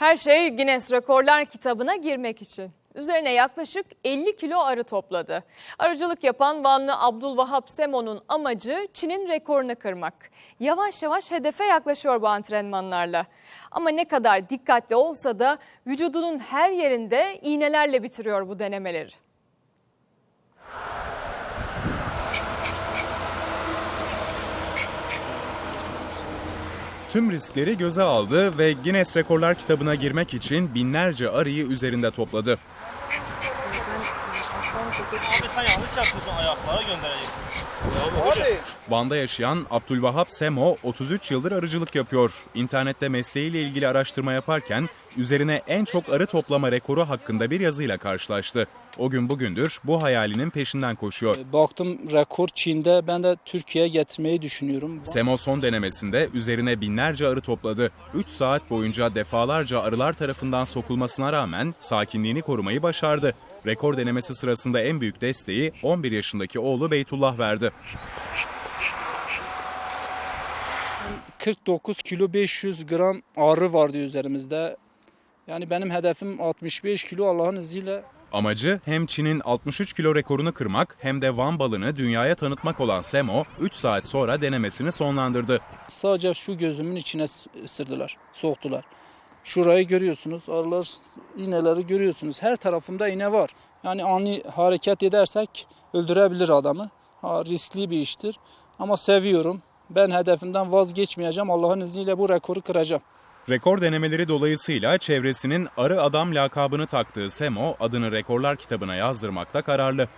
Her şey Guinness Rekorlar kitabına girmek için. Üzerine yaklaşık 50 kilo arı topladı. Arıcılık yapan Vanlı Abdülvahap Semo'nun amacı Çin'in rekorunu kırmak. Yavaş yavaş hedefe yaklaşıyor bu antrenmanlarla. Ama ne kadar dikkatli olsa da vücudunun her yerinde iğnelerle bitiriyor bu denemeleri. Tüm riskleri göze aldı ve Guinness Rekorlar kitabına girmek için binlerce arıyı üzerinde topladı. Abi sen yanlış yapıyorsun ayaklara göndereceksin. Van'da yaşayan Abdülvahap Semo 33 yıldır arıcılık yapıyor. İnternette mesleğiyle ilgili araştırma yaparken üzerine en çok arı toplama rekoru hakkında bir yazıyla karşılaştı. O gün bugündür bu hayalinin peşinden koşuyor. Baktım rekor Çin'de ben de Türkiye'ye getirmeyi düşünüyorum. Semo son denemesinde üzerine binlerce arı topladı. 3 saat boyunca defalarca arılar tarafından sokulmasına rağmen sakinliğini korumayı başardı. Rekor denemesi sırasında en büyük desteği 11 yaşındaki oğlu Beytullah verdi. 49 kilo 500 gram arı vardı üzerimizde. Yani benim hedefim 65 kilo Allah'ın izniyle. Amacı hem Çin'in 63 kilo rekorunu kırmak hem de Van balını dünyaya tanıtmak olan Semo 3 saat sonra denemesini sonlandırdı. Sadece şu gözümün içine ısırdılar, soktular. Şurayı görüyorsunuz, arılar iğneleri görüyorsunuz. Her tarafımda iğne var. Yani ani hareket edersek öldürebilir adamı. Ha, riskli bir iştir ama seviyorum. Ben hedefimden vazgeçmeyeceğim. Allah'ın izniyle bu rekoru kıracağım. Rekor denemeleri dolayısıyla çevresinin arı adam lakabını taktığı Semo adını rekorlar kitabına yazdırmakta kararlı.